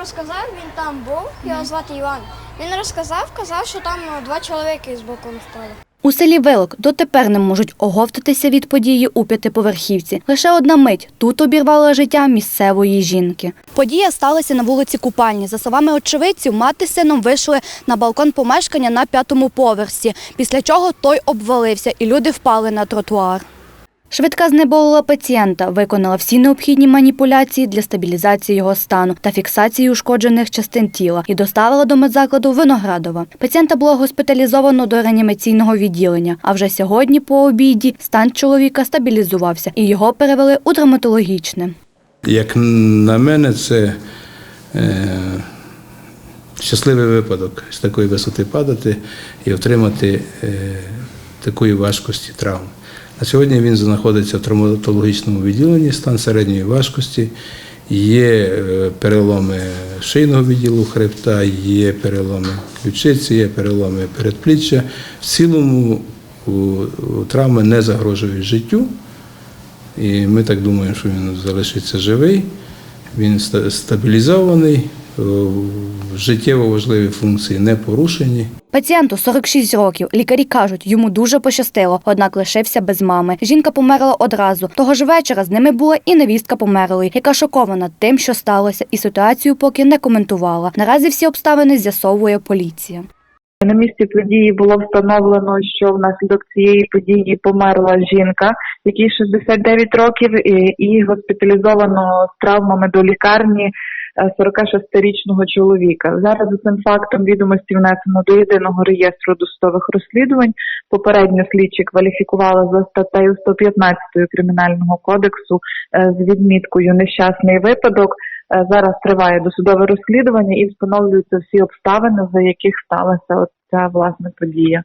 розказав, він там був, його звати Іван. Він розказав, казав, що там е, два чоловіки з балкону впали. У селі Вилок дотепер не можуть оговтатися від події у п'ятиповерхівці. Лише одна мить тут обірвала життя місцевої жінки. Подія сталася на вулиці Купальні. За словами очевидців, мати з сином вийшли на балкон помешкання на п'ятому поверсі, після чого той обвалився і люди впали на тротуар. Швидка знеболила пацієнта, виконала всі необхідні маніпуляції для стабілізації його стану та фіксації ушкоджених частин тіла і доставила до медзакладу Виноградова. Пацієнта було госпіталізовано до реанімаційного відділення. А вже сьогодні, по обіді, стан чоловіка стабілізувався і його перевели у травматологічне. Як на мене, це е, щасливий випадок з такої висоти падати і отримати е, такої важкості травм. На сьогодні він знаходиться в травматологічному відділенні, стан середньої важкості. Є е, переломи шийного відділу хребта, є переломи ключиці, є переломи передпліччя. В цілому травми не загрожують життю. І ми так думаємо, що він залишиться живий, він стабілізований, життєво важливі функції не порушені. Пацієнту 46 років. Лікарі кажуть, йому дуже пощастило, однак лишився без мами. Жінка померла одразу. Того ж вечора з ними була і невістка померлої, яка шокована тим, що сталося, і ситуацію поки не коментувала. Наразі всі обставини з'ясовує поліція. На місці події було встановлено, що внаслідок цієї події померла жінка, якій 69 років, і, госпіталізовано з травмами до лікарні е, 46-річного чоловіка. Зараз за цим фактом відомості внесено до єдиного реєстру досудових розслідувань. Попередньо слідчі кваліфікували за статтею 115 кримінального кодексу е, з відміткою нещасний випадок. Е, Зараз триває досудове розслідування і встановлюються всі обставини, за яких сталася от ця власне подія.